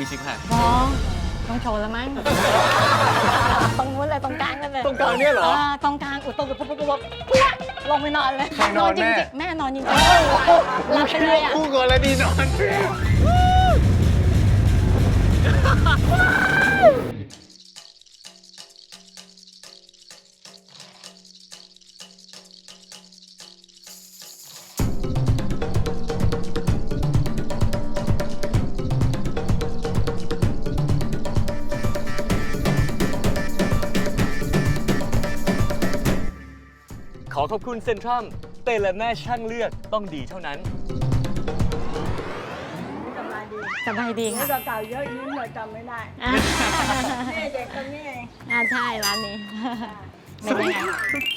มีซิกแพคน้องต้องโชว์แล้วมั้ง ตรงนู้นเลยตรงกลางนั่นเลยตรงกลางเนี่ยเหรอ ตรงกลางอุดตรงปุ๊บปุ๊บปุ๊บปุ๊บลงไปนอนเลยใครนอนจริแม่งๆแม่นอนจริงๆหลับไปเลยอะ คู่กรณีนอนเพื่อน ขอขอบคุณเซ็นทรัมเตและแม่ช่างเลือกต้องดีเท่านั้น สบายดีนี่ค่ะก็เก่าเยอะยิ้มเลยจำไม่ได้อะนี่เด็กคนนี้เองอ่าใช่ร้านนี้เป็นยังไง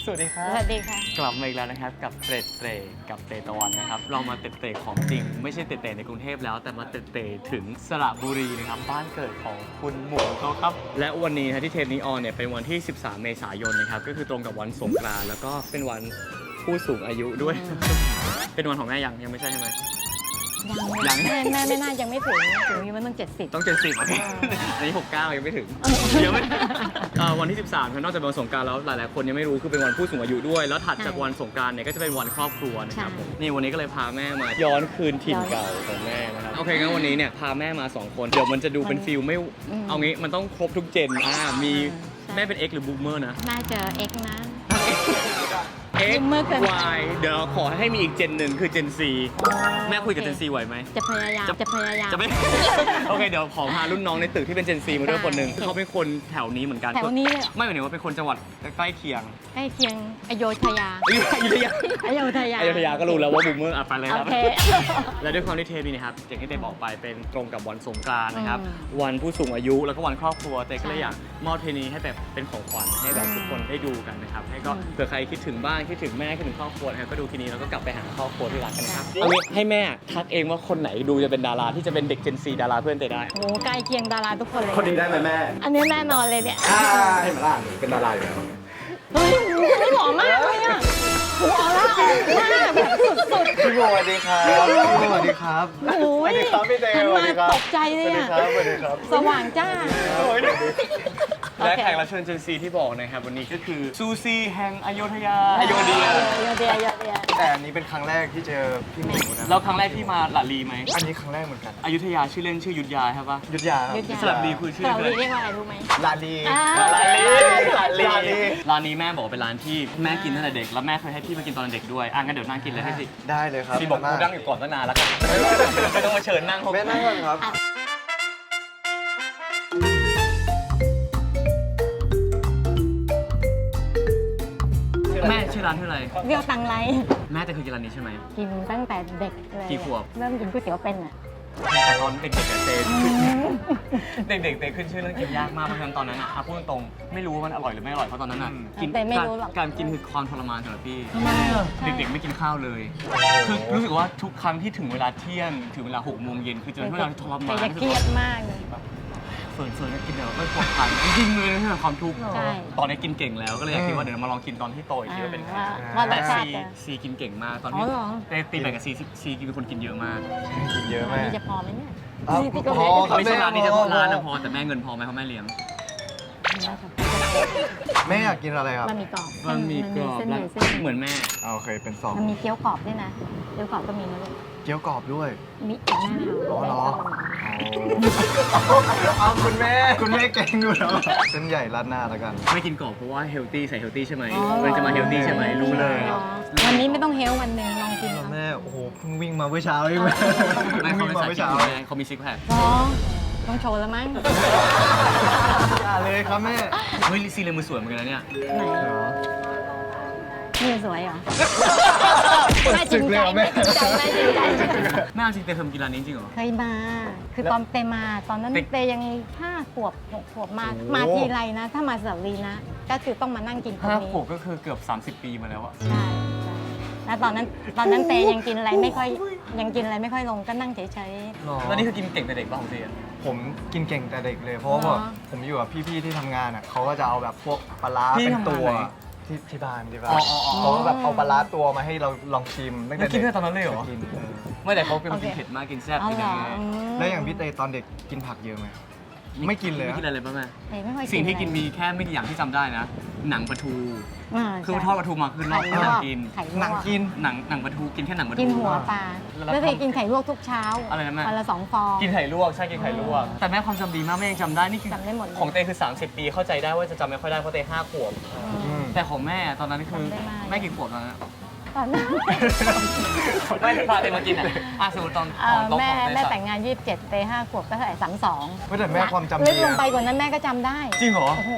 สวัสดีครัสบวัสดีค่ะ กลับมาอีกแล้วนะครับกับเตรดเตรกับเตตะวันนะครับ เรามาเตรดเตรของจริง ไม่ใช่เตรดเตรในกรุงเทพแล้วแต่มาเตรดเตรถึงสระบุรีนะครับบ้านเกิดของคุณหมูเขาครับ และวันนี้นะที่เทปนี้ออนเนี่ยเป็นวันที่ 13 เมษายนนะครับก็คือตรงกับวันสงกรานต์แล้วก็เป็นวันผู้สูงอายุด้วย เป็นวันของแม่ยังยังไม่ใช่ใช่ไหม ยัยังงแม่แม่ไม่น่ายังไม่ถึงถึงมีมันต้องเจ็ดสิบ ต้องเจ็ดสิบอันนี้69ยังไม่ถึงยังไม่เอ่อวันที่ 13ครับนอกจากเป็นวันสงกรารแล้วหลายๆคนยังไม่รู้คือเป็นวันผู้สูงอายุด้วย แล้วถัดจากวันสงกรารเนี่ยก็จะเป็นวันครอบครัวนะครับผมนี่วันนี้ก็เลยพาแม่มา ย้อนคืนถิ่นเก่าของแม่นะครับโอเคงั้นวันนี้เนี่ยพาแม่มาสองคนเดี๋ยวมันจะดูเป็นฟิลไม่เอางี้มันต้องครบทุกเจนอ่ามีแม่เป็น X หรือ Boomer นะ น่าเจอเอ็กนะ X Boomer เกิน Y เดี๋ยวขอให้มีอีกเจนหนึ่งคือเจน C แม่คุยกับเจน C ไหวไหม จะพยายาม จะพยายาม จะไม่ โอเคเดี๋ยวขอพารุ่นน้องในตึกที่เป็นเจนซีมาด้วยคนหนึ่งได้เขาเป็นคนแถวนี้เหมือนกันแถวนี้เลยเหรอ ไม่หมายถึงว่าเป็นคนจังหวัดใกล้เคียงใกล้เคียงอโยธยาอยุธยาอโยธยาอยุธยาก็รู้แล้วว่าบูมเมอร์อะไปเลยคโอรับ เค และด้วยความที่เทปนี้นะครับอย่างที่เตบอกไปเป็นตรงกับวันสงกรานต์นะครับ อืมวันผู้สูงอายุแล้วก็วันครอบครัวเตก็เลยใช่อยากมอบเพลงนี้ให้แบบเป็นของขวัญให้แบบทุกคนได้ดูกันนะครับ ให้ก็อืม เผื่อใครคิดถึงบ้านคิดถึงแม่คิดถึงครอบครัวนะครับก็ดูทีนี้แล้วก็กลับไปหาครอบครัวที่รักกันนะครับเอางี้ให้แม่ทักเองว่าคนไหนดูจะเป็นดาราที่จะเป็นเด็กเจนซีดาราเพื่อนเตได้ โอ้ใกล้เคียงดาราทุกคนเลย คนนี้ได้ไหมแม่อันนี้แน่นอนเลยเนี่ย อ่าให้มาล่าเป็นดาราอยู่แล้วเฮ้ยไม่หล่อมากเลยอะหัวละออกมากแบบสุดพี่โบสวัสดีครับพี่โบสวัสดีครับ ๆโอ้ยสวัสดีครับพี่เตหันสวัมาสดีครับตกใจเลยอะ สวัสดีครับสว่างจ้า และแขกรับเชิญเจนซีที่บอกนะครับ วันนี้ก็คือซูซีแห่งอโยธยาอโยอเดียโยเดียอโยเดียแต่อันนี้เป็นครั้งแรกที่เจอพี่หมูนะแล้วครั้งแรกที่มาหลาลีไหมอันนี้ครั้งแรกเหมือนกันอยุธยาชื่อเล่นชื่อยุทธยาใช่ปะยุทธยาครับยุทธยาสลับดีคือชื่อเราอะไรเรียกว่าอะไรรู้ไหมลาลีอ่าลาลีลาลีร้านนี้แม่บอกว่าเป็นร้านที่แม่กินตั้งแต่เด็กแล้วแม่เคยให้พี่มากินตอนเด็กด้วยอะงั้นเดี๋ยวนั่งกินเลยให้สิได้เลยครับพี่บอกกูนั่งอยู่ก่อนตั้งนานแล้วกันไม่ต้องมาเชิญนั่งแม่นั่งก่อนครับ ชื่อร้านชื่ออะไร เรียวตังไร แม่จะเคยกินร้านนี้ใช่ไหม กินตั้งแต่เด็กเลยกี่ขวบ เริ่มกินก๋วยเตี๋ยวเป็นอะแต่ตอนเด็กๆอะเตเด็กๆเตขึ้นชื่อเรื่องกินยากมากเพราะฉะนั้นตอนนั้นอะอะพูดตรงๆไม่รู้ว่ามันอร่อยหรือไม่อร่อยเพราะตอนนั้นอะกินแต่ไม่รู้หรอก การกินคือความทรมานสำหรับพี่ทำไมอะเด็กๆไม่กินข้าวเลย คือรู้สึกว่าทุกครั้งที่ถึงเวลาเที่ยงถึงเวลาหกโมงเย็นคือจะเป็นเวลาที่ทรแต่มานจะเครียดมากเลย เฟิร์นเฟิร์นก็กินเดี๋ยวก็ปวดขันจริงๆเลยนะความทุกข์ใช่ ตอนนี้กินเก่งแล้วก็เลยอยากคิดว่าเดี๋ยวมาลองกินตอนที่โตอีกทีว่าเป็นไงว่าว่ารแต่สชาซีติจะซีกินเก่งมากตอนอ๋ที่อเหรอเต้ตีแบ่งกับซีซีกินเป็นคนกินเยอะมากกินเยอะอันแม่นี้จะพอไหมเนี่ยอ้าวนี่ที่เกาหพลีอครับไม่ใช่ร้านนี้จะพอร้านนะพอแต่แม่เงินพอไหมเขาแม่เลี้ยง แม่อยากกินอะไรครับมันมีกรอบมันมีกรอบเส้นแล้วใหญ่เส้นเหมือนแม่อ่าโอเคเป็นสองมันมีเกี๊ยวกรอบด้วยนะเกี๊ยวกรอบก็มีนะลูก เกี๊ยวกรอบด้วยมีอีกแน่นอ๋ออนเหรอ เอาคุณแม่ คุณแม่เก่งอยู่แล้วเส้นใหญ่ราดหน้าแล้วกัน ไม่กินกรอบเพราะว่าเฮลตี้ใส่เฮลตี้ใช่ไหมมันจะมาเฮลตี้ใช่ไหมรู้เลย อ๋อวันนี้ไม่ต้องเฮลวันหนึ่งลองกินเอาแม่โอ้โหเพิ่งวิ่งมาเมื่อเช้าเองแม่ไม่เพิ่งเขาวิ่งไม่มาใส่เมื่อชิ้นเช้าแม่เขามีซิกแพคน้องต้องโชว์แล้วมั้งอย่าเลยครับแม่ เฮ้ยซีเลยมือสวยเหมือนกันนะเนี่ยไหน นี่สวยเหรอเปิดศึกเลยเหรอแม่จำได้จริงใจแม่เอาจริงเตยเคยมากินร้านนี้จริงเหรอ เคยมา คือตอนเตยมาตอนนั้นเตยยังห้าขวบหกขวบมา มาทีไรนะ ถ้ามาสระบุรีนะ ก็คือต้องมานั่งกินตรงห้านี้ขวบก็คือเกือบ 30 ปีมาแล้วอะใช่ใช่แล้วตอนนั้นตอนนั้นเตยยังกินอะไรไม่ค่อยยังกินอะไรไม่ค่อยลงก็นั่งเฉยหรอแล้วนี่คือกินเก่งแต่เด็กป่ะของเตยอะ ผมกินเก่งแต่เด็กเลย เพราะว่าเหรอผมอยู่กับพี่ๆที่ทำงานอะเขาก็จะเอาแบบพวกปลาร้าเป็นตัว ที่ที่บ้านที่บ้านอ๋ออ๋ออ๋อ เขาก็แบบเอาปลาร้าตัวมาให้เราลองชิมตั้งแต่แล้วกินตั้งแต่ตอนนั้นเลยเหรอ กินเออไม่แต่เขาเป็นคนโอเคกินเผ็ดมากกินแซ่บเอากินเหรอะอไรอืมแล้วอย่างพี่เตตอนเด็กกินผักเยอะไหม ไม่กินเลยอะ ไม่กินอะไรเลยป่ะแม่เตไม่ค่อยสิ่งที่กินเลยมีแค่ไม่กี่อย่างที่จำได้นะ หนังปลาทูอ่าคือใช่ทอดปลาทูมาคือรอบไข่ลวกกิน ไข่ลวกหนังกิน หนังหนังปลาทูกินแค่หนังปลาทูกินหัวปลาแล้วแล้วเคยกินไข่ลวกทุกเช้าอะไรนะแม่ วันละสองฟอง กินไข่ลวกใช่กินไข่ลวก แต่แม่ความจำดีมากแม่ยังจำได้นี่คือจำได้หมดเลย ของเตคือ 30 ปีเข้าใจได้ว่าจะจำไม่ค่อยได้เพราะเตห้าขวบ อืม แต่ของแม่ตอนนั้นคือจำได้มากแม่กี่ขวบตอนนั้นตอนนั้นไม่พาเตมากินอะอะสมมติตอนเอ่ขอองโต๊ะแม่ของเตแม่สักแต่งงาน 27เตห้าขวบก็เท่าไหร่สามสองไม่แต่แม่ความจำลึดีกลงนะไปกว่านั้นแม่ก็จำได้ จริงเหรอโอ้โห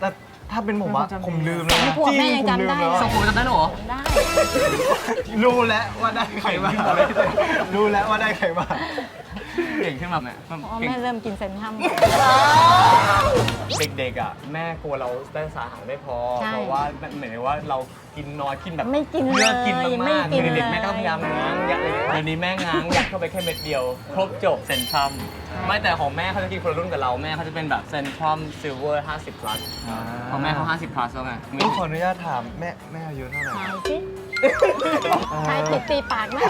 แต่ถ้าเป็นผมอะแม่ความจำดีผมลืมแล้วสองนะขวบแม่ยังจำได้ผมลืมแล้วสองขวบจำได้เหรอได้รู้แล้วว่าได้ใครมารู้แล้วว่าได้ใครมา เก่งขึ้นแบบเนี่ยเพราะว่าแม่เริ่มกินเซนทรัม เด็กๆอะแม่กลัวเราได้สารอาหารไม่พอใช่เพราะว่าเหมือนว่าเรากินน้อยกินแบบไม่กินเลือกกินเลยมากไม่ๆกินเด็กๆเลยแม่ก็พยายามง้างยัดเลยเดี๋ยวนี้แม่ง้างยัดเข้าไปแค่เม็ดเดียว ครบจบเซนทรัมไม่แต่ของแม่เขาจะกินคนละรุ่นกับเราแม่เขาจะเป็นแบบเซนทรัมซิลเวอร์50 plus ของแม่เขา50 plus แล้วไงนี่ขออนุญาตถามแม่แม่อายุเท่าไหร่ทายสิ ทายผิดตีปากนะ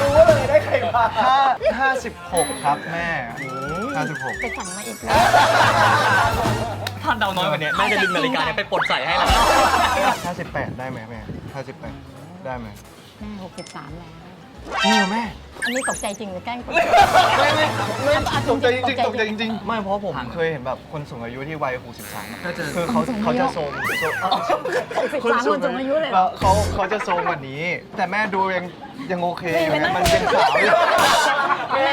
รู้เลยได้ใครมาห้าห้าสิบหกครับแม่ห้าสิบหกไปสั่งมาอีกแล้วถ้าเดาน้อยกว่านี้แม่จะดึงนาฬิกาเนี่ยไปปลดใส่ให้แล้วห้าสิบแปดได้ไหมแม่ห้าสิบแปดได้ไหมแม่63แล้ว จริงเหรอแม่อันนี้ตกใจจริงหรือแกล้งตกไม่ไม่ไม่อะตกใจจริงตๆกตกใจใจจจริงริงๆ ไม่เพราะผมเคยเห็นแบบคนสูงอายุที่วัย63อะก็จะคือเขาเขาจะโทรมโทรมอ้าว63คนสูงอายุเลยเหรอแล้วเขาเขาจะโทรมกว่านี้ แต่แม่ดูยังยังโอเคอยู่ไม่นะไม่มันเป็นสาวอยู่แม่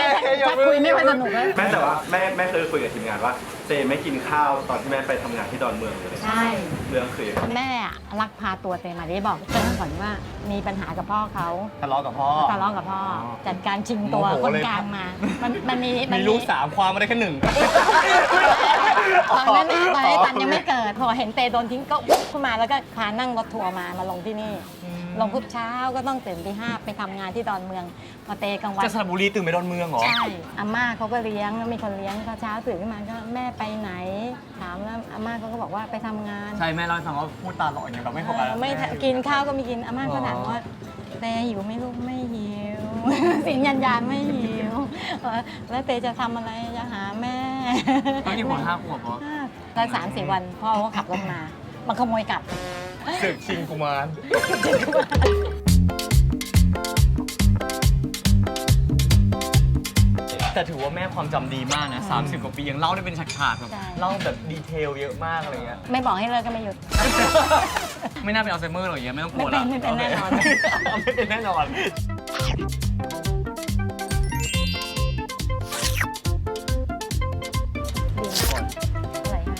ถ้าคุยไม่ค่อยสนุกเลยแม่แต่ว่าแม่แม่เคยคุยกับทีมงานว่า เจไม่กินข้าวตอนที่แม่ไปทำงานที่ดอนเมืองเลยใช่ เรื่องคือยังไงแม่อะลักพาตัวเตมาได้บอกเพื่อนก่อนว่ามีปัญหากับพ่อเขาทะเลาะกับพ่อ ทะเลาะกับพ่อ จัดการชิงตัวโมโหคนเลย กลางมา มันมันมีนมีลูกสามความมาได้แค่หนึ่ง ตอนนั้นตอนนี้ตันยังไม่เกิด พอเห็นเตโดนทิ้งก็อุ๊บขึ้นมาแล้วก็พานั่งรถทัวร์มามาลงที่นี่ ลงทุกเช้าก็ต้องตื่นตีห้าไปทำงานที่ดอนเมือง พอเตกลางวัน จะสระบุรีตื่นไปดอนเมืองเหรอ ใช่อาม่าเขาก็เลี้ยงมีคนเลี้ยงพอเช้าตื่นขึ้นมาก็แม่ไปไหน ถามแล้วอาม่าเขาก็บอกว่าไปทำงานใช่แม่เล่าให้ฟังว่าพูดตาหล่ออย่างเงี้ยแบบไม่โฟกัสเออไม่กินข้าวก็ไม่กินอาม่าก็ถามว่าเตหิวไหม่ลูกไม่หิว สินยันยานไม่หิวเออแล้วเตจะทำอะไรจะหาแม่ ตอนนี้หัวห้าขวบเหรอแล้วสามสี่วันพ่อก็ขับรถมามาขโมยกลับ ศึกชิงกุมาร แต่ถือว่าแม่ความจำดีมากนะ 30 กว่าปียังเล่าได้เป็นฉากๆแบบใช่ เล่าแบบดีเทลเยอะมากอะไรเงี้ย ไม่บอกให้เลิกก็ไม่หยุด ไม่น่าเป็นอัลไซเมอร์หรอกอย่างเงี้ยไม่ต้องกลัวไม่เป็นไม่เป็นแน่นอนไม่เป็นแน่นอนอะไรฮะ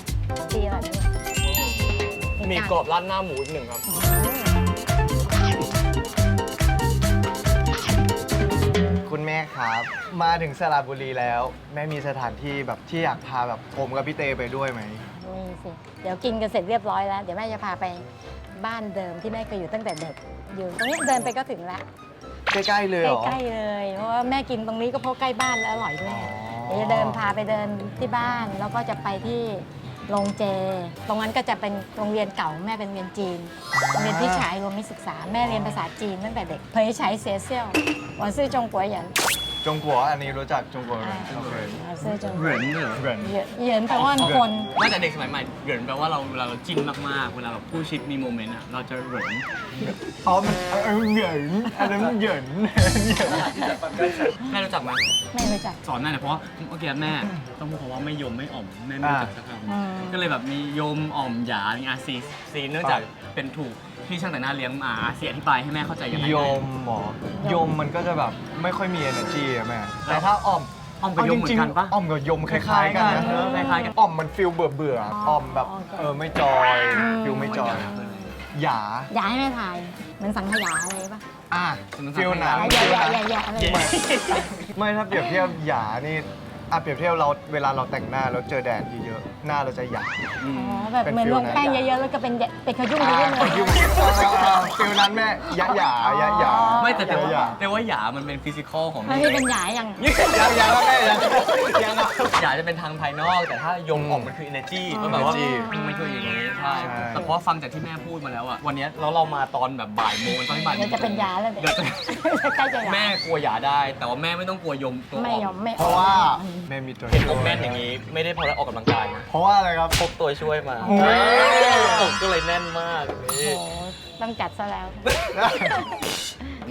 ดีอร่อยไหมเนี่ยมีกรอบราดหน้าหมูอีกหนึ่งครับคุณแม่ ครับ มาถึงสระบุรีแล้ว แม่มีสถานที่แบบที่อยากพาแบบผมกับพี่เตไปด้วยไหมมีสิ เดี๋ยวกินกันเสร็จเรียบร้อยแล้ว เดี๋ยวแม่จะพาไปบ้านเดิมที่แม่เคยอยู่ตั้งแต่เด็ก อยู่ตรงนี้เดินไปก็ถึงแล้วใกล้ๆเลยเหรอ ใกล้ๆเลย เพราะว่าแม่กินตรงนี้ก็เพราะใกล้บ้านแล้วอร่อยด้วยอ๋อเดี๋ยวจะเดินพาไปเดินที่บ้านแล้วก็จะไปที่โรงเจ ตรงนั้นก็จะเป็นโรงเรียนเก่าแม่เป็นโรงเรียนจีนโรงเรียนที่ฉายรวมมิตรศึกษาแม่เรียนภาษาจีนตั้งแต่เด็ก เผยฉายเสียเซี่ยวหวังซื่อจงกัวเหยิน จงกัวอันนี้รู้จักจงกัวไหมอ่าโอเคหวังซื่อจงเหกัวรินเหรอเหริน เหยินเหยินแปลว่าคนว่าแต่เด็กสมัยใหม่เหรินแปลว่าเราเวลาเราจิ้นมากๆ เวลาแบบคู่ชิดมีโมเมนต์อะเราจะเหรินอ๋อมันเออเหยินอันนั้นมันเหยินเหยิน แม่รู้จักไหมไม่รู้จัก สอนแม่หน่อยเพราะว่าเมื่อกี้แม่ ต้องพูดคำว่าไม่ยมไม่อ่อมแม่ไม่รู้จักสักคอืมำก็เลยแบบมียมอ่อมหยามีอาซีซีเนื่องจากเป็นถูกที่ช่างแต่งหน้าเลี้ยงมาอาซีอธิบายให้แม่เข้าใจยังไงยมหมอยมมันก็จะแบบไม่ค่อยมี energy อะแม่แต่ถ้าอ่อมอ่อมกับยมเหมือนกันปะอ่อมกับยมคล้ายๆกันนะเออคล้ายๆกันอ่อมมันฟิลเบื่อเบื่อๆอ่อมแบบเออไม่จอยฟิลไม่จอยหยาอย่าให้แม่ถ่ายเหมือนสังขยาอะไรปะอะฟิลหนังอย่าฟิลอย่าหนังอย่าอย่าอะไรเย้ไม่ถ้าเปรียบเทียบหยานี่ อะเปรียบเทียบเราเวลาเราแต่งหน้าแล้วเจอแดดเยอะ หน้าเราจะหยาบอืมอ๋อแบบเป็นเหมือนฟิลลงแป้งนั้นเยอะๆแล้วก็เป็นแยะเป็นขยุ่มอ่าขยุ่มเลยยุ่งฟิลนั้นแม่ยะหยายะหยาไม่แต่แต่ว่าหยาแต่ว่าหยามันเป็นฟิสิกอลของแล้วแม่นี่เป็นหยายอย่างหยาหยาแล้วแม่หยาหยาแล้วหยาจะเป็นทางภายนอก แต่ถ้ายมออกมันคือ energy อ๋อก็แบบว่า energy มันคืออย่างนี้ใช่ใช่ แต่เพราะฟังจากที่แม่พูดมาแล้วอะวันนี้แล้วเรามาตอนแบบบ่ายโมงตอนบ่ายโมเดี๋ยวงจะเป็นหยาแล้วเดี๋เดี๋ยยววจะใกล้จะหยาแม่กลัวหยาได้ แต่ว่าแม่ไม่ต้องกลัวยมตัวไม่อ่อนยอมไม่เพราะว่าแม่มีตัวเห็นช่อวยกแน่นอย่างนี้ ไม่ได้เพราะเราออกกำลังกายนะเพราะว่าอะไรครับ พกตัวช่วยมาโอ้ย อกก็เลยแน่นมากโอ้โหต้องจัดซะแล้ว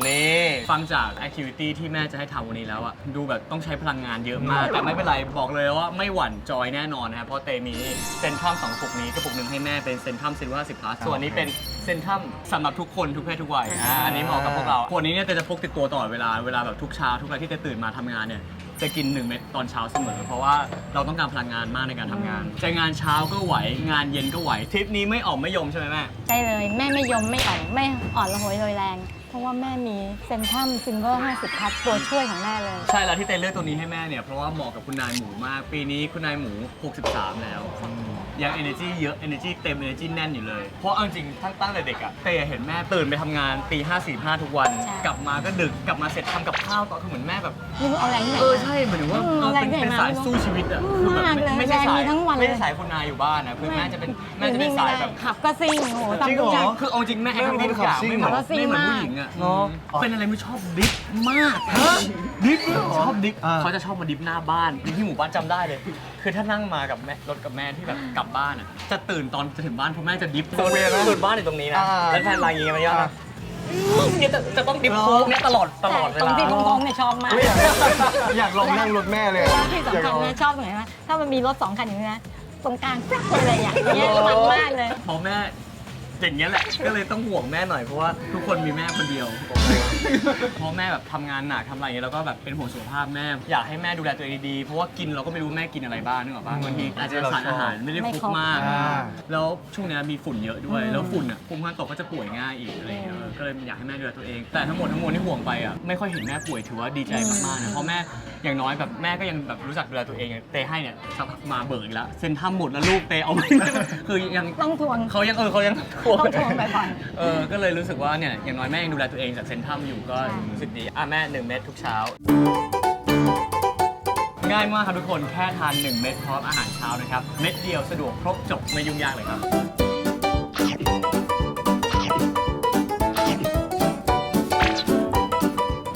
นี่ ฟังจากแอคทิวิตี้ที่แม่จะให้ทำวันนี้แล้วอะดูแบบต้องใช้พลังงานเยอะมาก แต่ไม่เป็นไรบอกเลยว่าไม่หวั่นจอยแน่นอนนะครับเพราะเตมีเซนทรัมสองกระปุกนี้กระปุกหนึ่งให้แม่เป็นเซนทรัมซิลว่าสิบพลัสส่วนนี้เป็นเซนทรัมสำหรับทุกคนทุกเพศทุกวัยอ่าอันนี้เหมาะกับพวกเราขวดนี้เนี่ยเตจะพกติดตัวตลอดเวลาเวลาแบบทุกเช้าทุกครั้งที่เตตื่นมาทำงานเนี่ย จะกิน 1 เม็ดตอนเช้าเสมอ เพราะว่าเราต้องการพลังงานมากในการทำงาน จะงานเช้าก็ไหว งานเย็นก็ไหวทริปนี้ไม่ออกไม่ยมใช่ไหมแม่ ได้เลย แม่ไม่ยอมไม่อ่อนไม่อ่อนระหวยโรยแรง เพราะว่าแม่มีเซนทัมซินเวอร์50พัทตัวช่วยของแม่เลย ใช่แล้วที่เต้เลือกตัวนี้ให้แม่เนี่ย เพราะว่าเหมาะกับคุณนายหมูมาก ปีนี้คุณนายหมู 63 แล้ว ยัง energy เยอะ energy เต็ม energy แน่นอยู่เลย เพราะเอาจริงตั้งตั้งแต่เด็กอะเต้เห็นแม่ตื่นไปทำงานตีห้าสี่ห้าทุกวัน ใช่ กลับมาก็ดึกกลับมาเสร็จทำกับข้าวต่อคือเหมือนแม่แบบ ไม่รู้เอาอะไรที่ไหน เออใช่เหมือนว่าอืมเออเป็นอะไรที่ไหนเป็นมาสายสู้ชีวิตอะอืมคือแบบมากเลยไม่ใช่สายแรงมีทั้งวันเลยไม่ใช่สายคุณนายอยู่บ้านนะคือแม่จะเป็นแม่จะเป็นสายแบบ ขับก็ซิ่งโอ้โหจริงทำเหรอทุกอย่างคือเอาจริงแม่แอคทิวิตี้ทุกอย่างไม่เหมือนขับรถซิ่งไม่เหมือนมากผู้หญิงอะเนอะเป็นอะไรไม่ชอบดิฟมากดิฟชอบดิฟอ่า เขาจะชอบมาดิฟหน้าบ้านที่หมู่บ้านจำได้เลย คือถ้านั่งมากับแม่รถกับแม่ที่แบบกลับบ้านอะจะตื่นตอนจะถึงบ้านเพราะแม่จะดิฟตรงเวรนะตื่นบ้านอยู่ตรงนี้นะอ่า แล้วแทนลายอย่างเงี้ยมันยากนะเนี่ยจะจะต้องดิฟโค้งเนี่ยตลอดตลอดเวตรงลา ที่ตรงๆเนี่ยชอบมากไม่อยาก อยากลองนั่งรถแม่เลย แล้วที่สำคัญอยากลองนะชอบตรงไหนไหมถ้ามันมีรถสองคันอย่างนี้นะตรงกลางแป๊บเลยอะอย่างเงี้ยมันมากเลย พอแม่อย่างเงี้ยแหละ ก็เลยต้องห่วงแม่หน่อยเพราะว่าทุกคนมีแม่คนเดียว เพราะแม่แบบทำงานหนักทำอะไรอย่างเงี้ยแล้วก็แบบเป็นห่วงสุขภาพแม่ อยากให้แม่ดูแลตัวเองดีๆเพราะว่ากินเราก็ไม่รู้แม่กินอะไรบ้างนึกออกปะบางทีอาจจะสารอาหารไม่ได้ครบมาก อ่า แล้วช่วงเนี้ยมีฝุ่นเยอะด้วยอืมแล้วฝุ่นอะภูมิคุ้มกันตกก็จะป่วยง่ายอีกอะไรอย่างเงี้ยเออก็เลยอยากให้แม่ดูแลตัวเอง แต่ทั้งหมดทั้งมวลที่ห่วงไปอะไม่ค่อยเห็นแม่ป่วยถือว่าดีใจมากๆนะเพราะแม่อย่างน้อยแบบแม่ก็ยังแบบรู้จักดูแลตัวเองเตให้เนี่ยสักพักมาเบิกอีกแล้วเซ็นทรัมหมดแล้วลูกเตเอาไม่คือยังต้องทวง เขายังเออเขายังทวงต้องทวงบ่อยเออ ก็เลยรู้สึกว่าเนี่ยอย่างน้อยแม่ยังดูแลตัวเองจากเซ็นทรัมอยู่ก็รู้สึกดีอะแม่หนึ่งเม็ดทุกเช้า ง่ายมากครับทุกคนแค่ทาน 1 เม็ดพร้อมอาหารเช้านะครับ เม็ดเดียวสะดวกครบจบไม่ยุ่งยากเลยครับ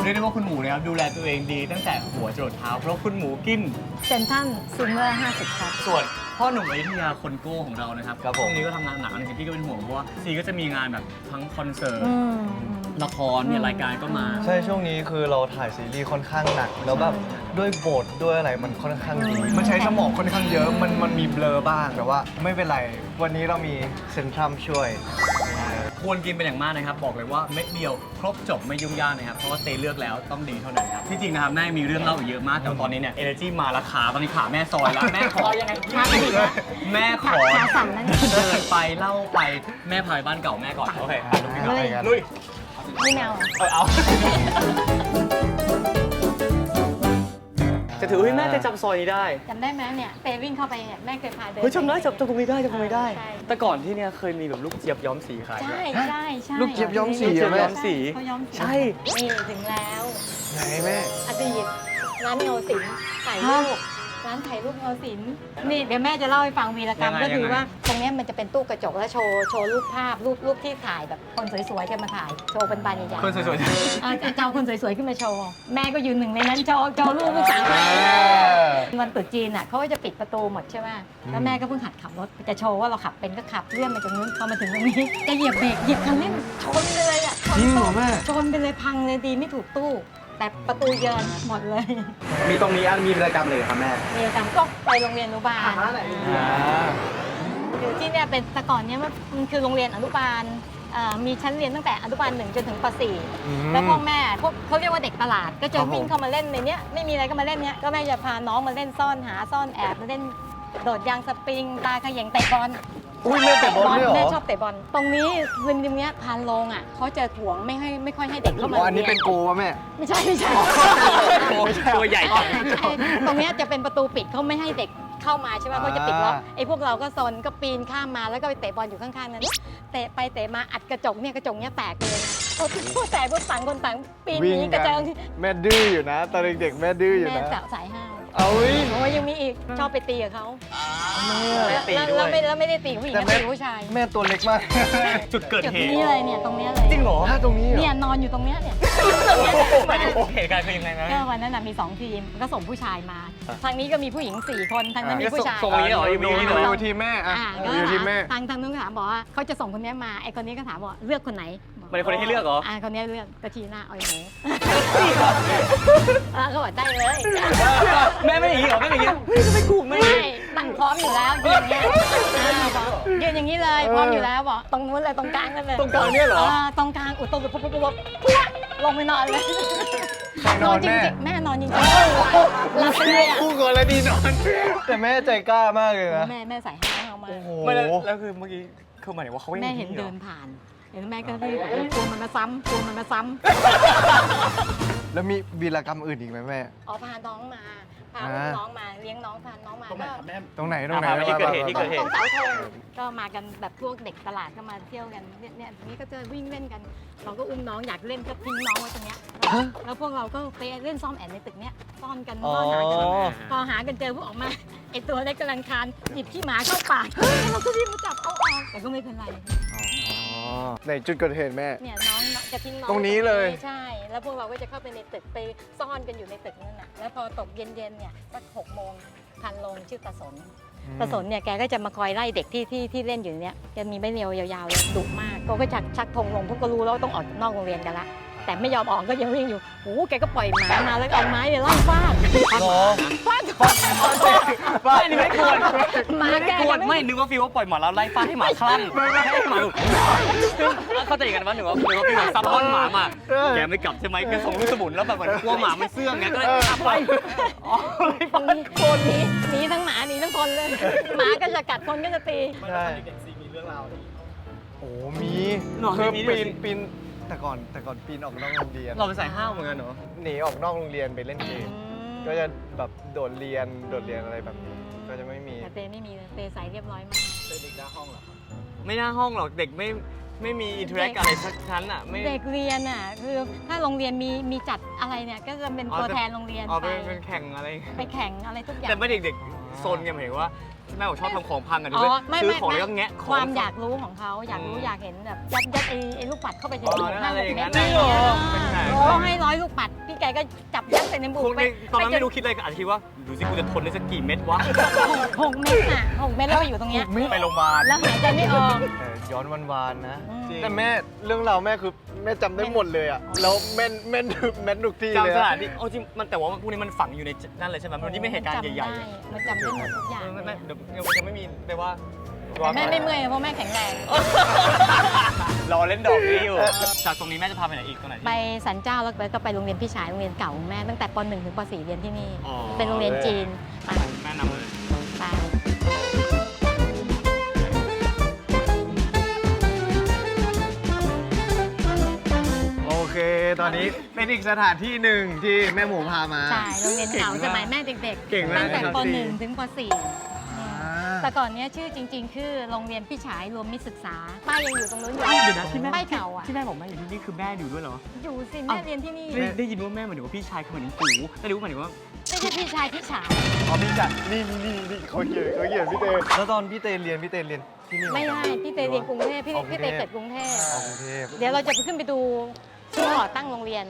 เรียกได้ว่าคุณหมูนะครับดูแลตัวเองดีตั้งแต่หัวจรดเท้า เพราะคุณหมูกิน เซนทัมซินเวอร์50พัทส่วนพ่อหนุ่มอยุธยาคนโก้ของเรานะครับครับผม ช่วงนี้ก็ทำงานหนักจริงๆพี่ก็เป็นห่วงเพราะว่าซีก็จะมีงานแบบทั้งคอนเสิร์ต อืม ละครเนี่ยรายการก็มา ใช่ช่วงนี้คือเราถ่ายซีรีส์ค่อนข้างหนัก แล้วแบบด้วยบทด้วยอะไรมันค่อนข้างดีมันใช้สมองค่อนข้างเยอะมันมันมีเบลอบ้างแต่ว่าไม่เป็นไร วันนี้เรามีเซนทรัมช่วย ควรกินเป็นอย่างมากนะครับ บอกเลยว่าเม็ดเดียวครบจบไม่ยุ่งยากนะครับ เพราะว่าเตเลือกแล้วต้องดีเท่านั้นครับ ที่จริงนะครับแม่มีเรื่องเล่าอีกเยอะมาก แต่ว่าตอนนี้เนี่ยเอเนจีมาราคาตอนนี้ขาแม่ซอยแล้ว แม่ขอขาไปอีกแล้ว แม่ขอขาสั่นแล้วเนี่ย เดินไปเล่าไปแม่พาไปบ้านเก่าแม่ก่อนโอเคอะลุยลุยลุย ไม่แมวอะเออเอา จะถือว่าแม่จะจำซอยนี้ได้ จำได้ไหมเนี่ยเปวิ่งเข้าไปเนี่ยแม่เคยพาเดินเฮ้ยจำได้จำจำตรงนี้ได้จำตรงนี้ได้ ใช่แต่ก่อนที่เนี่ยเคยมีแบบลูกเจี๊ยบย้อมสีขายด้วยใช่ใช่ใช่ลูกเจี๊ยบย้อมสีลูกเจี๊ยบย้อมสีเขาย้อมสีใช่ นี่ถึงแล้วไหนแม่ อดีตร้านเงาสินถ่ายรูป ร้านถ่ายรูปเงาสินนี่เดี๋ยวแม่จะเล่าให้ฟังวีรกรรมยังไงก็คือยังไง ว่า ตรงเนี้ยมันจะเป็นตู้กระจกแล้วโชว์โชว์รูปภาพรูปรูปที่ถ่ายแบบคนสวยๆกันมาถ่ายโชว์เป็นบานใหญ่ๆคนสวยเออจะเอาคนสวยๆขึ้นมาโชว์ แม่ก็ยืนหนึ่งในนั้นโชว์โชว์รูปลูกสาว วันตรุษจีนอะเขาก็จะปิดประตูหมดใช่ไหมแล้วแม่ก็เพิ่งหัดขับรถจะโชว์ว่าเราขับเป็นก็ขับเลื่อนมาจากนู้นพอมาถึงตรงนี้จะเหยียบเบรกเหยียบคันเร่งชนเลยอะชนจริงเหรอแม่ ชนไปเลยพังเลยดีไม่ถูกตู้ แต่ประตูเยินหมดเลยมีตรงนี้อันมีกิจกรรมเลยครับแม่มีกรรมก็ไปโรงเรียนอนุบาลอ่าอยู่ที่เนี่ยเป็นแต่ก่อนเนี่ยมันมันคือโรงเรียนอนุบาลเอ่อมีชั้นเรียนตั้งแต่อนุบาลหนึ่งจนถึงป .4 อืมแล้วพ่อแม่พวกเขาเรียกว่าเด็กประหลาด ก็จะครับผมวิ่งเข้ามาเล่นในเนี้ยไม่มีอะไรก็มาเล่นเนี้ยก็แม่จะพาน้องมาเล่นซ่อนหาซ่อนแอบมาเล่นโดดยางสปริงตาเขย่งเตะบอล อุ้ยแม่เตะบอลด้วยเหรอ แม่ชอบเตะบอล ตรงนี้ริมริมเนี้ยพานโรงอะเขาจะห่วงไม่ให้ไม่ค่อยให้เด็กเข้ามาอ๋ออันนี้เป็นโกวะแม่ ไม่ใช่ไม่ใช่ตัวใหญ่จังไอ้ตรงเนี้ยจะเป็นประตูปิดเขาไม่ให้เด็กเข้ามาใช่ไหมเขาจะปิดล็อกอ่า ไอ้พวกเราก็ซนก็ปีนข้ามมาแล้วก็ไปเตะบอลอยู่ข้างๆนั้นเตะไปเตะมาอัดกระจกเนี่ยกระจกเนี้ยแตกเลยนะโอ้โหแตกพวกต่างคนต่างปีนหนีกระเจิงแม่ดื้ออยู่นะตอนเด็กๆแม่ดื้ออยู่แม่นะ สาวสายห้าว เอาวิโอ้ยยังมีอีกชอบไปตีกับเขาแม่แล้วตีแล้วด้แล้ววยไม่แล้วไม่ได้ตีกับผู้หญิงแต่นะแม่ ตีกับผู้ชายแม่ตัวเล็กมาก จุดเกิดจุดเหตุนี้เลยเนี่ยตรงเนี้ยเลยจริงเหรอถ้าตรงนี้เหรอ เนี่ยนอนอยู่ตรงเนี้ยเนี่ยเหตุการณ์คือยังไงนะ ก็วันนั้นน่ะมีสองทีมก็ส่งผู้ชายมา ทางนี้ก็มีผู้หญิงสี่คนทางนั้นมีผู้ชาย ส่งอย่างนี้เหรออยู่ดูนี่เหรดูอดูทีมแม่อะอ่าก็ดูทีมแม่ ทางทางนู้นก็ถามบอกว่าเขาจะส่งคนนี้มาไอ้คนนี้ก็ถามบอกเลือกคนไหนมันเป็นคนที่ให้เลือกเหรอ อ่าคนนี้เลือกกระชีหน้าอ้อยหมูอ่าก็บอกได้เลยแม่ไม่อย่างนี้เหรอแม่ไม่อย่างนี้เฮ้ยทำไมกูไม่ไม่ตั้งพร้อมอยู่แล้วยืนอย่างเงี้ยอ่าบอกยืนอย่างนี้เลยพร้อมอยู่แล้วบอกตรงนู้นเลยตรงกลางนั่นเลยตรงกลางเนี่ยเหรอาตรงกลางอุดตรงปุ๊บปุ๊บปุ๊บปุ๊บปุ๊บลงไปนอนเลยใครนอนจริแม่งๆแม่นอนจริงๆหลับไปเลยอะคู่กันแล้วดีนอน แต่แม่ใจกล้ามากเลยนะแม่แม่ใส่ห้างเอามา โอ้โหไม่แล้วแล้วคือเมื่อกี้คือหมายถึงว่าเขาแม่เห็นเดินผ่านเห็นแม่ก็รีบบอกว่ากลัวมันมาซ้ำกลัวมันมาซ้แล้วมีวีรกรรมอื่นอีกไหมแม่ำอ๋อพาน้องมาพาอ่าน้องมาเลี้ยงน้องพาน้องมาก็ตรงไหนตรงไหนพาไปที่เกิดเหตุที่ตรเกิงดเห ตรตุงเสาธงก็มากันแบบพวกเด็กตลาดก็มาเที่ยวกันเนี่ยเนี่ยทีนี้ก็จะวิ่งเล่นกัน เราก็อุ้มน้องอยากเล่นก็ทิ้งน้องไว้ตรงเนี้ยแล้วพวกเราก็ไปเล่นซ่อมแอนในตึกเนี้ยซ่อนกันอ๋อ ซ่อนหากันพอหากันเจอพวกออกมาไอตัวเล็กกำลังคานหยิบขี้หมาเข้าปากเราก็รีบมาจับเอาออกแต่ก็ไม่เป็นไร อ๋อ ในจุดเกิดเหตุแม่ เนี่ยน้องจะทิ้งน้องตรงนี้เลย ใช่ แล้วพวกเราก็จะเข้าไปในตึกไปซ่อนกันอยู่ในตึกนั่นน่ะ แล้วพอตกเย็นๆเนี่ยสักหกโมงพันลงชื่อตาสนตาสนเนี่ยแกก็จะมาคอยไล่เด็กที่ที่ที่เล่นอยู่เนี่ยแกมีไม่เรียวยาวๆเลยดุมากเขาก็ชักชักธงลงพวกก็รู้แล้วว่าต้องออกนอกโรงเรียนกันละ แต่ไม่ยอมออกก็ยังวิ่งอยู่โอ้โหแกก็ปล่อยหมามาแล้วก็เอาไม้เนี่ยไล่ฟาดเหรอฟาดไม่นี่ไม่ควรหมาแกไม่ควรไม่นึกว่าฟีลว่าปล่อยหมาแล้วไล่ฟาดให้หมาคลั่งไม่ไม่ให้หมาดุเข้าใจอย่างนั้นว่าหนูว่าหนูว่าฟีลเหมือนซับซ้อนหมามาแกไม่กลับใช่ไหมแกส่งลูกสมุนแล้วแบบเหมือนกลัวหมามันเสื่องไงก็เลยกลับไปอ๋อไล่ฟาดโกนหนีหนีทั้งหมาหนีทั้งคนเลยหมาก็จะกัดคนก็จะตีใช่โอ้มีหรอคือมีด้วยปีนสิปีน แต่ก่อนแต่ก่อนปีนออกนอกโรงเรียน เราไปใส่ห้าวเหมือนกันเนาะหนีออกนอกโรงเรียนไปเล่นเกม ก็จะแบบโดดเรียนโดดเรียนอะไรแบบนี้ ก็จะไม่มีแต่เตไม่มีเลยเตใสเรียบร้อยมากไม่น่าห้องหรอกเด็กไม่ไม่มีอินเทอร์แอคอะไรสักชั้นอะไม่ เด็กเรียนอะคือถ้าโรงเรียนมีมีจัดอะไรเนี่ยก็จะเป็นอ๋อตัวแต่ แทนโรงเรียนอ๋อไปเป็นเป็นแข่งอะไร ไปแข่งอะไรทุกอย่าง แต่ไม่เด็กๆโซนไงหมายถึงว่า แม่ผมชอบทำของพังกันอ๋ด้วยอไม่ซื้อไม่ของไม่แล้วก็แงะขคองวามอยากรู้ของเขาอยากรู้อืมอยากเห็นแบบยัดยัดไอ้ไอ้ลูกปัดเข้าไปในอ๋อบุกนั่นห้าอะไรหอกย่างเม็นั้ดนอะไรอย่างเงี้ยเป็นไง เขาให้ร้อยลูกปัด พี่ไก่ก็จับยัดใส่ในบุกคงไปไม่ตอนนั้นปไม่รู้คิดอะไรกันอาจจะคิดว่าดูสิกูจะทนได้สักกี่เม็ดวะหกเม็ดอะหกเม็ดแล้วไปอยู่ตรงเนี้ย ไปโรงพยาบาลแล้วหายใจไม่ออก เออ ย้อนวันวานๆนะอืมจริง แต่แม่เรื่องราวแม่คือแม่จำได้หมดเลยอะแล้วแม่นแม่นแม่นทุกที่เลยจำสอะ ถานที่โอ้จริงมันแต่ว่าพวกนี้มันฝังอยู่ในนั่นเลยใช่ไหมมันที่ไม่เหตุการณ์ใหญ่ๆจำอะได้มันจำได้หมดทุกอย่างไม่ไม่เดี๋ยวเดี๋ยวยังไม่มีแปลว่าแต่แม่ไม่เมื่อยเพราะแม่แข็งแรง รอเล่นดอกนี้อยู่ จากตรงนี้แม่จะพาไปไหนอีกตรงไหนอีก ไปสันเจ้าแล้วก็ไปโรงเรียนพี่ชายโรงเรียนเก่าของแม่ตั้งแต่ป .1 ถึงป .4 เรียนที่นี่ อ๋อ เป็นโรงเรียนจีนไปแม่นำเลย ไป ตอนนี้เป็นอีกสถานที่หนึ่งที่แม่หมูพามาใช่โรงเรียนเก่าเก่งมากสมัยแม่เด็กเก่งๆมากตั้งแต่ครับปพี่ .1 ถึงป .4 อ่าแต่ก่อนเนี้ยชื่อจริง ๆ คือโรงเรียนพี่ชายรวมมิตรศึกษาป้ายยังอยู่ตรงนู้นอยู่เดี๋ยวนะที่แม่ป้ายเก่าอะที่แม่บอกแม่อยู่ที่นี่คือแม่อยู่ด้วยเหรออยู่สิแม่เรียนที่นี่ได้ได้ยินว่าแม่หมายถึงว่าพี่ชายคือเหมือนปู่แต่รู้หมายถึงว่าไม่ใช่พี่ชายพี่ชายอ๋อพี่จัดนี่นี่นี่นี่เขาเขียนเขาเขียนพี่เตแล้วตอนพี่เตเรียนพี่เตเรียนที่นี่หไม่ได้พี่เตเรียนกรุงเทพพี่อ๋อพี่เตเกิดกรุงเทพอ๋อกรุงเทพเดี๋ยวเราจะไปขึ้นไปดูที่ ก่อตั้งโรงเรียน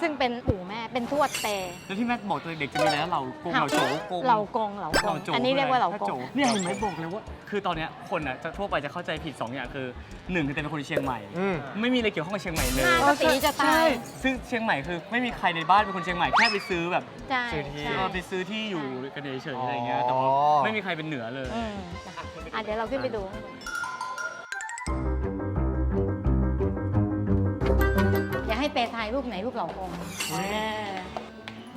ซึ่งเป็นปู่แม่เป็นทวดเตแล้วที่แม่บอกตัวเด็กจะมีอะไรนะเราโกงเราโจโกงเหล่ากงเหล่ากงโจอันนี้เรียกว่าเหล่ากโจงเนี่ยเห็นไหมบอกเลยว่า คือตอนเนี้ยคนอะจะทั่วไปจะเข้าใจผิดสองอย่างคือหนึ่งคือเป็นคนเชียงใหม่อืมไม่มีอะไรเกี่ยวข้องกับเชียงใหม่เลยหน้าก็ตีจะตายใช่ซึ่งเชียงใหม่คือไม่มีใครในบ้านเป็นคนเชียงใหม่แค่ไปซื้อแบบใช่ซื้อที่ใช่เออไปซื้อที่อยู่กันเฉยๆอะไรเงี้ยอ๋อแต่ว่าไม่มีใครเป็นเหนือเลยอืมอะเดี๋ยวเราขึ้นไปดู อย่าให้เตถ่ายรูปไหนรูปเหล่ากงเออ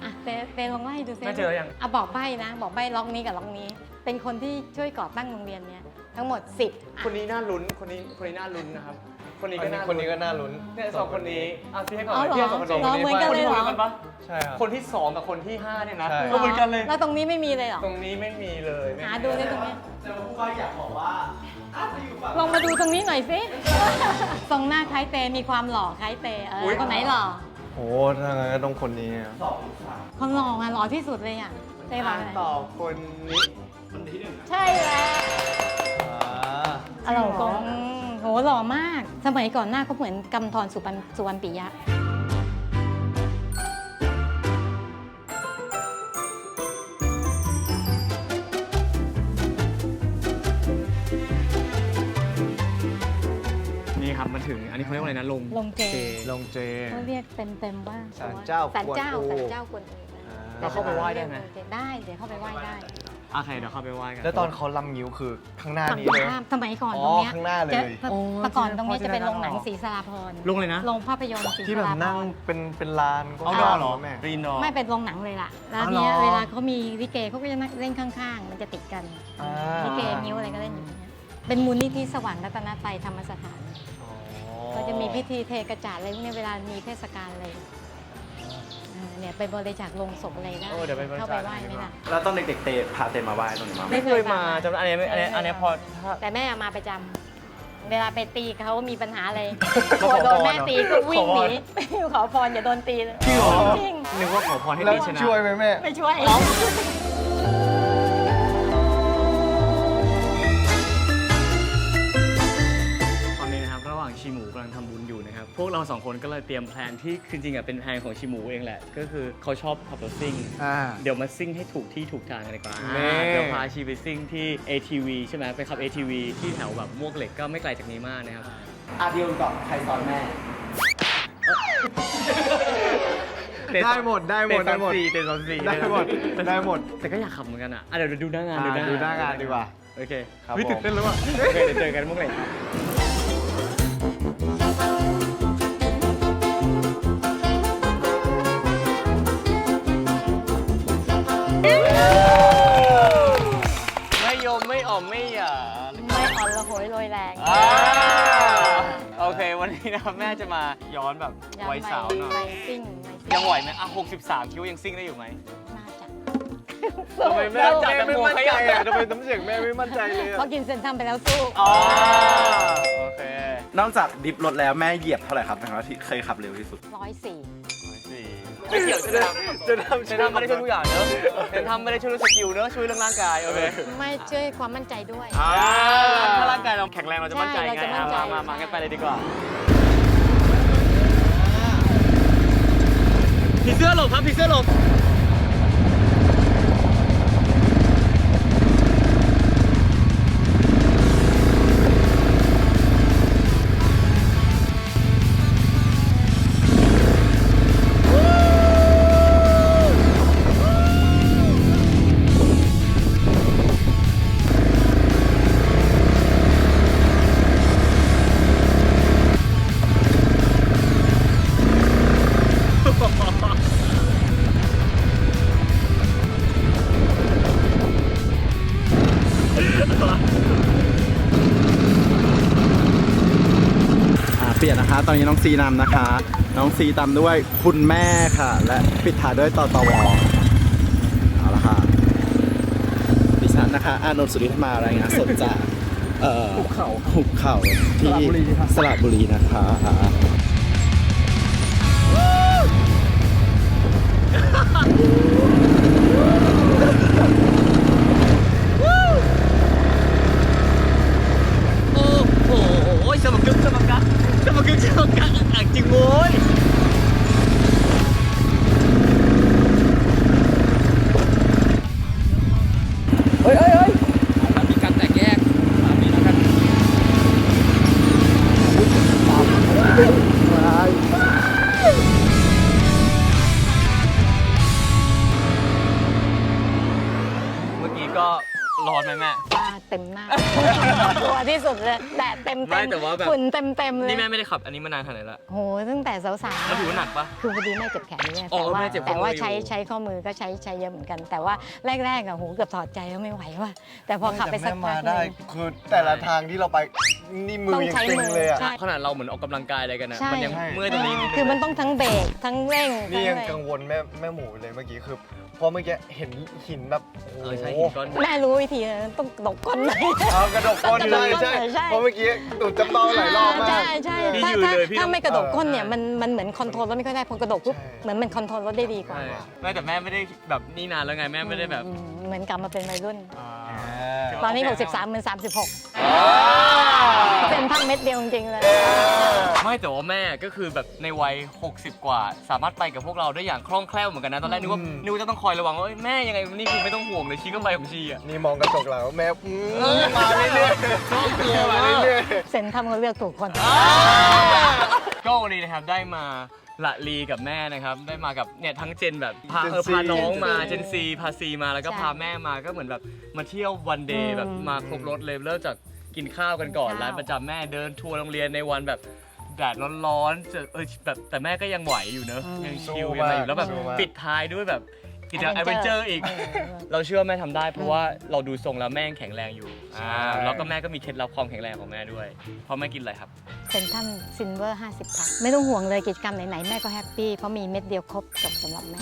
อะเตเตลองไล่ดูซิแม่เจอยัง อะบอกใบ้นะ บอกใบ้ล็อกนี้กับล็อกนี้ เป็นคนที่ช่วยก่อตั้งโรงเรียนเนี้ยทั้งหมด 10คนนี้น่าลุ้น คนนี้ คนนี้น่าลุ้นนะครับ คนนี้อัก็นนี้น่าคนนี้ก็น่าลุ้นเนี่ยสองคนนี้อะพี่ให้ก่อนเอาเหรอพี่ให้สองคนนี้เหรอเหมือนกันเลยเหรอคที่ปะใช่ครับ คนที่สองกับคนที่ห้าเนี่ยนะใช่ก็เหมือนกันเลย แล้วตรงนี้ไม่มีเลยเหรอ ตรงนี้ไม่มีเลยไม่มีหาดูได้ตรงนี้ แต่ว่าผู้ว่าอยากบอกว่า ลองมาดูตรงนี้หน่อยสิ ทรงหน้าคล้ายเตมีความหล่อคล้ายเตเออคนไหนหล่อ โอ้ถ้างั้นก็ต้องคนนี้อะคนหล่ออะหล่อที่สุดเลยอะเต้หล่อไหนตอบคนนี้ใช่แล้วอ่าอร่อยกงโหหล่อมาก สมัยก่อนหน้าเขาเหมือนกำธรสุวรรณสุวรรณปิยะ ครับมันถึง อันนี้เขาเรียกว่าอะไรนะลงลงเจ ลงเจ เขาเรียกเต็มๆว่าศาลเจ้าศาลเจ้ากวนอู ศาลเจ้ากวนอูอ่าเราเข้าไปไหว้ได้ไหมได้เดี๋ยวเข้าไปไหว้ได้โอเคเดี๋ยวเข้าไปไหว้กันแล้วตอนเขาลำงิ้วคือข้างหน้าฝั่งนี้ตรงเลยข้ามสมัยก่อนอ๋ตอรงเนี้ยข้างหน้าเลย จะโอ้เมื่อก่อนตรงนี้จะเป็นพอจะโรงหนังได้ศรีสาราพรลงเลยนะ โรงภาพยนตร์ศรีที่สาแบบราพนั่งรเป็นเป็นลานก็เอาดอเหรอแม่ รีนอ ไม่เป็นโรงหนังเลยล่ะ แล้วอ๋อเหรอเนี้ยเวลาเขามีลิเกเขาก็จะนั่งเล่นข้าง ๆ มันจะติดกันอ่า ลิเกนิ้วอะไรก็เล่นอยู่เนี่ยเป็นมูลนิธิสวรรค์รัตนตรัยธรรมสถานอ๋อ ก็จะมีพิธีเทกระจาดอะไรพวกเนี้ยเวลามีเทศกาลอะไรเออเนี่ยไปบริจาคลงศพอะไรได้เออเดี๋ยวไปบริจาค เข้าไปไหว้ไหมล่ะ แล้วตอนเด็กๆเตพาเตมาไหว้ตรงนี้มาไหม ไม่เคยมาจำอันนี้ไม่อันนี้อันนี้พอถ้า แต่แม่มาประจำเวลาไปตีเขามีปัญหาอะไรขอพรโดนแม่ตีก็วิ่งหนีขอพรขอพรอย่าโดนตีเลยจริงเหรอ จริงนึกว่าขอพรให้แล้วตีชนะช่วยไหมแม่ ไม่ช่วย หว่างชิหมูกำลังทำบุญอยู่นะครับ พวกเราสองคนก็เลยเตรียมแพลนที่คือจริงๆอะเป็นแพลนของชิหมูเองแหละ ก็คือเขาชอบขับรถซิ่ง อ่า เดี๋ยวมาซิ่งให้ถูกที่ถูกทางกันดีกว่านี่อ่าเดี๋ยวพาชีไปซิ่งที่ ATV ใช่ไหมไปขับ ATV ที่แถวแบบมวกเหล็กก็ไม่ไกลจากนี้มากนะครับ อาดิวก่อนใครสอนแม่ ได้หมดได้หมดเตะได้หมดซอนสี่เตะซอนสี่ได้หมดได้หมด แต่ก็อยากขับเหมือนกันอะอะเดี๋ยวดูหน้างานอ่าดูหน้างานดีกว่า โอเคครับเฮ้ยผมตื่นเต้นแล้วว่ะโอเคเดี๋ยวเจอกันมวกเหล็ก ยมไม่อ่อมไม่หยาไม่อ่อนละโหยโรยแรง อ่าโอเค วันนี้นะครับแม่จะมาย้อนแบบยังวัยสาวหน่อไปยซิ่งไปซิ่ยังไหวไหมอะ63 คิ้วยังซิ่งได้อยู่ไหม น่าจะทำไมแม่จับแต่หมวกให้อะทำไมน้ำเสียงแม่ไม่มั่นใจเลยอะเขากินเซนทรัมไปแล้วสู้ อ๋อ โอเค นอกจากดิฟรถแล้วแม่เหยียบเท่าไหร่ครับหมายความว่าที่เคยขับเร็วที่สุด ร้อยสี่ ไม่เกี่ยวจะทำจะทำจะทำไม่ได้ช่วยทุกอย่างเนอะจะทำไม่ได้ช่วยเรื่องสกิลเนอะช่วยเรื่องร่างกายโอเคไม่ช่วยความมั่นใจด้วยอ่าถ้าร่างกายเราแข็งแรงเราจะมั่นใจใช่เราไงจะมั่นใจอะมามามากันไปเลยดีกว่าผีเสื้อหลบครับผีเสื้อหลบ ตอนนี้น้องซีนำนะคะ น้องซีตามด้วยคุณแม่ค่ะ และปิดท้ายด้วยตตวเอาละค่ะดิฉันนะคะ อานนท์สุริธมารายงานสดจากเอ่อหุบเขาหุบเขาที่สระบุรีนะคะ ไม่เต็มแต่ว่าแบบ ฝุ่นเต็มเต็มๆเลยนี่แม่ไม่ได้ขับอันนี้มานานขนาดไหนละโหตั้งแต่สาวๆมันถือว่าหนักปะ คือพอดีแม่เจ็บแขนด้วยอ๋อแต่ว่าแม่เจ็บข้อแต่ว่ามืออยู่ ใช้ใช้ข้อมือก็ใช้ใช้เยอะเหมือนกัน แต่ว่าแรกๆอะโหเกือบถอดใจว่าไม่ไหวว่ะแต่พอขับไปสักแต่แม่พัมากหได้นึ่งคือแต่ละทางที่เราไปนี่มืต้อองยังใช้เกร็งมือเลยอะ ใช่ ขนาดเราเหมือนออกกำลังกายอะไรกันนะใช่ มันยังใช่เมื่อยตรงนี้นิดนึงคือมันต้องทั้งเบรกทั้งเร่งนี่ยังทั้อะไรกังวลแม่แม่หมูเลยเมื่อกี้คือเพ ราะเมื่อกี้เห็นหินแบบโอ้โหเออใช่หินก้อนแม่รู้วิธีนะต้องตกก้นเลยเอากระดกก้นกระดเลกยก้นใช่ใช่ เพราะเมื่อกี้ตูดจำเบ้าหลายรอบมากใช่ใช่พี่ถ้ายืนถ้าเลยพี่ ถ้าต้องไม่กระดกก้นเนี่ยเออมันมันเหมือนคอนโทรลรถไม่ค่อยได้พอกระดกปุ๊บใช่ เหมือนมันคอนโทรลรถได้ดีกว่าใช่ไม่แต่แม่ไม่ได้แบบนี่นานแล้วไงแม่ไม่ได้แบบอืมเหมือนกลับมาเป็นวัยรุ่น อ่า ตอนนี้ 63เหมือน36 เป็นทั้งเม็ดเดียวจริงๆเลย ไม่แต่ว่าแม่ก็คือแบบในวัย 60 กว่า สามารถไปกับพวกเราได้อย่างคล่องแคล่วเหมือนกันนะ ตอนแรกนึกว่าอืมนึกว่าจะต้องคอยระวังว่าเอ้ยแม่ยังไงนี่คือไม่ต้องห่วงเลยชีก็ไปของชีอะนี่มองกระจกหลังแม่อืมมาเรื่อยๆชอบกลัวมากมาเรื่อยเซนทำเขาเลือกถูกคนก็วันนี้นะครับได้มา ละลีกับแม่นะครับ ได้มากับเนี่ยทั้งเจนแบบพาเออ Gen Z พาน้องมา Gen Z เจนซีพาซีมาแล้วก็ใช่พาแม่มาก็เหมือนแบบมาเที่ยววันเดอืย์มแบบมาครบรถเลยเริ่มจากกินข้าวกันก่อนกินข้าว ร้านประจำแม่เดินทัวร์โรงเรียนในวันแบบแดดร้อนๆเจอเออแบบแต่แม่ก็ยังไหวอยู่เนอะยังชิลยังอะไรอยู่แล้วแบบสู้มาก ปิดท้ายด้วยแบบ กิจกรรม Adventure แอดเวนเจอร์อีกเออเราเชื่อว่าแม่ทำได้เพราะว่าเราดูทรงแล้วแม่ยังแข็งแรงอยู่อ่าใช่แล้วก็แม่ก็มีเคล็ดลับความแข็งแรงของแม่ด้วย เพราะแม่กินอะไรครับ เซนทรัมซินเวอร์50ค่ะไม่ต้องห่วงเลยกิจกรรมไหน ๆ แม่ก็แฮปปี้ เพราะมีเม็ดเดียวครบจบสำหรับแม่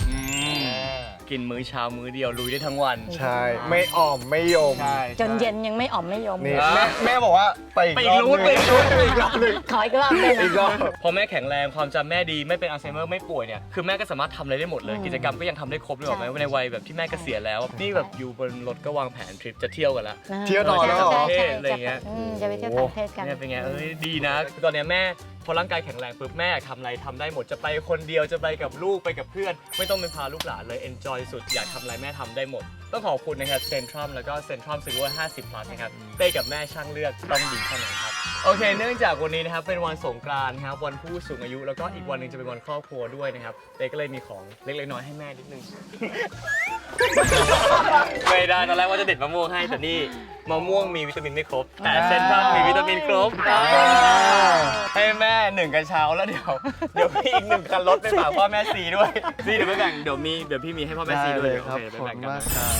กินมื้อเช้ามื้อเดียวลุยได้ทั้งวันๆใช่ ไม่อ่อมไม่โยม จนเย็นยังไม่อ่อมไม่ยอมนี่แม่แม่บอกว่าไปอีกไปอีกรอบรูทหนึ่งไปอีกรูท อีกรอบหนึ่งขออีกรอบได้ไหมอีกรอบพอแม่แข็งแรงความจำแม่ดีไม่เป็นอัลไซเมอร์ไม่ป่วยเนี่ยคือแม่ก็สามารถทำอะไรได้หมดเลยอืมกิจกรรมก็ยังทำได้ครบเลยหรอกไหมใช่ในวัยแบบที่แม่เกษียณแล้วนี่แบบอยู่บนรถก็วางแผนทริปจะเที่ยวกันละ เที่ยวต่อแล้วเหรอ ใช่ใช่อะไรอย่างเงี้ยอืมจะไปเที่ยวต่างประเทศกัน เนี่ยเป็นไงเอ้ยดีนะคือตอนเนี้ยแม่พอร่างกายแข็งแรงปุ๊บแม่อยากทำอะไรทำได้หมดจะไปคนเดียวจะไปกับลูกไปกับเพื่อน ไม่ต้องเป็นพาลูกหลานเลย enjoy สุดอยากทำอะไรแม่ทำได้หมด ต้องขอบคุณนะครับเซนทรัมแล้วก็เซนทรัมซิลเวอร์50 plus นะครับเต้กับแม่ช่างเลือกต้องดีเท่านั้นครับ โอเค เนื่องจากวันนี้นะครับเป็นวันสงกรานต์ครับวันผู้สูงอายุแล้วก็อีกวันหนึ่งจะเป็นวันครอบครัวด้วยนะครับเต้ก็เลยมีของเล็กๆน้อยๆให้แม่นิดนึง ไม่ได้ตอนแรกว่าจะเด็ดมะม่วงให้แต่นี่มะม่วงมีวิตามินไม่ครบ แต่เซนทรัมมีวิตามินครบให้แม่หนึ่งกระเช้าแล้วเดี๋ยว เดี๋ยวพี่อีกหนึ่งคันรถไปฝากพ่อแม่ซีด้วยซีเดี๋ยวไปแบ่งเดี๋ยวมีเดี๋ยวพี่มีให้พ่อแม่ซีด้วยครับโอเคขอบไปคุแบ่งกันณมากครับ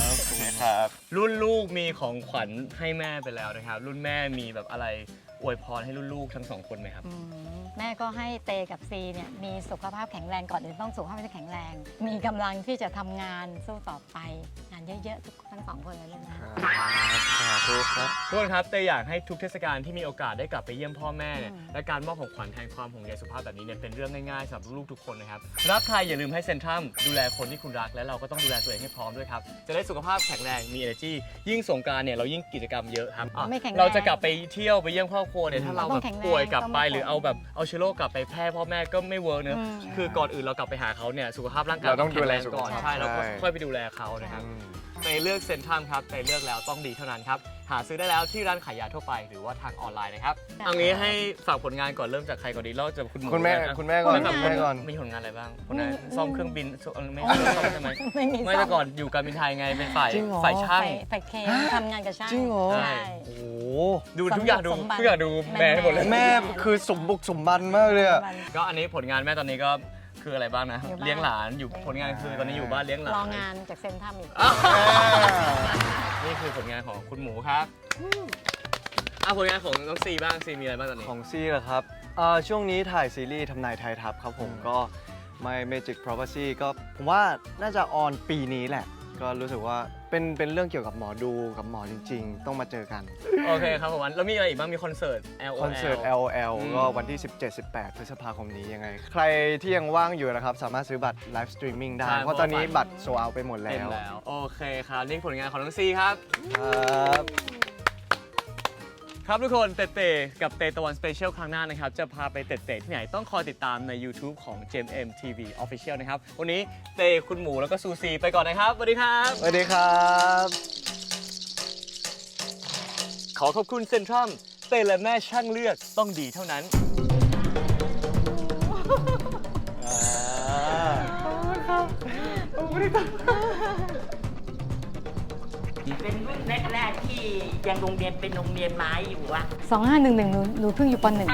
ครับ รุ่นลูกมีของขวัญให้แม่ไปแล้วนะครับ รุ่นแม่มีแบบอะไร อวยพรให้รุ่นลูกทั้งสองคนไหมครับ อืมแม่ก็ให้เตกับซีเนี่ยมีสุขภาพแข็งแรงก่อนอื่นต้องสุขภาพที่แข็งแรง มีกำลังที่จะทำงานสู้ต่อไป งานเยอะๆทุกทั้งสองคนเลยลูกนะ สาธุครับ ทุกคนครับเตยอยากให้ทุกเทศกาลที่มีโอกาสได้กลับไปเยี่ยมพ่อแม่เนี่ยอืม และการมอบของขวัญแทนความห่วงใยสุขภาพแบบนี้เนี่ยเป็นเรื่องง่ายๆสำหรับลูกๆทุกคนนะครับรักใครอย่าลืมให้เซนทรัมดูแลคนที่คุณรักและเราก็ต้องดูแลตัวเองให้พร้อมด้วยครับจะได้สุขภาพแข็งแรงมี energy ยิ่งสงกรารเนี่ยเรายิ่งกิจกรรมเยอะครับอะไม่แข็งแรง เราจะกลับไปเที่ยวไปเยี่ยมครอบครัวเนี่ยถ้าเราต้แบอบงแข็งแรงป่วยกลับไปต้องไม่หรือเอาแบบเอาเชื้อโรคกลับไปแพร่พ่อแม่ก็ไม่เวิร์กเนอะอืม คือก่อนอื่นเรากลับไปหาเขาเนี่ยสุขภาพร่างกายเราต้องดูแลแข็งรงก่อนสุขภาพใช่เราก็ใช่ ค่อยไปดูแลเขานะครับใน เลือกเซนทรัมครับในเลือกแล้วต้องดีเท่านั้นครับ หาซื้อได้แล้วที่ร้านขายยาทั่วไปหรือว่าทางออนไลน์นะครับค่ะเอางี้ให้ฝากผลงานก่อนเริ่มจากใครก่อนดีเล่าจากคุณหมูคุณแม่ล้วกันคุณแม่ก่อนแล้วคุณแม่ก่อนมีผลงานอะไรบ้างคนนั้นไม่ซ่อมเครื่องบินซ่อมไม่อ๋อซ่อมใช่ไหมไม่มีไม่แต่ก่อนอยู่การบินไทยไงเป็นฝ่ายจริงเหรอฝ่ายช่างไปไปเคมทำงานกับช่างจริงเหรอใช่โอ้โหดูทุกอย่างดูสมบัติทุกอย่างดูแม่ให้หมดเลยแม่คือสมบุกสมบันมากเลยอะก็อันนี้ผลงานแม่ตอนนี้ก็ คืออะไรบ้างนะ อยู่บ้าน เลี้ยงหลานอยู่ผลงานคือตอนนี้อยู่บ้านเลี้ยงหลานรองานจากเซนทรัมอีก อ้าวนี่คือผลงานของคุณหมูครับอะผลงานของน้องซีบ้างซีมีอะไรบ้างตอนนี้ ของซี่เหรอครับอ่าช่วงนี้ถ่ายซีรีส์ทำนายไทยทัพครับผมอืมก็ My Magic Prophecy ก็ผมว่าน่าจะออนปีนี้แหละ ก็รู้สึกว่าเป็นเป็นเรื่องเกี่ยวกับหมอดูกับหมอจริง ๆ ต้องมาเจอกัน โอเคครับผมแล้วมีอะไรอีกบ้างมีคอนเสิร์ต L คอนเสิร์ต LOL อืมก็วันที่ 17-18 พฤษภาคมนี้ยังไง ใครที่ยังว่างอยู่นะครับ สามารถซื้อบัตรไลฟ์สตรีมมิ่งได้ ใช่เพราะตอนนี้เพราะว่า บัตรโซเอาไปหมดเต็แล้มวแล้ว โอเคครับ นี่ผลงานของน้องซีครับ ครับ ครับทุกคนเตะเตะกับเตะตะวันสเปเชียลครั้งหน้านะครับ จะพาไปเตะเตะที่ไหนต้องคอยติดตามใน YouTube ของ GMM TV Official นะครับ วันนี้เตะคุณหมูแล้วก็ซูซีไปก่อนนะครับสวัสดีครับ สวัสดีครับ ขอขอบคุณเซ็นทรัมเตะและแม่ช่างเลือกต้องดีเท่านั้นม เป็นรุ่นแรกๆที่ยังโรงเรียนเป็นโรงเรียนไม้อยู่อะ2511หนูหนูเพิ่งอยู่ปหนึ่ง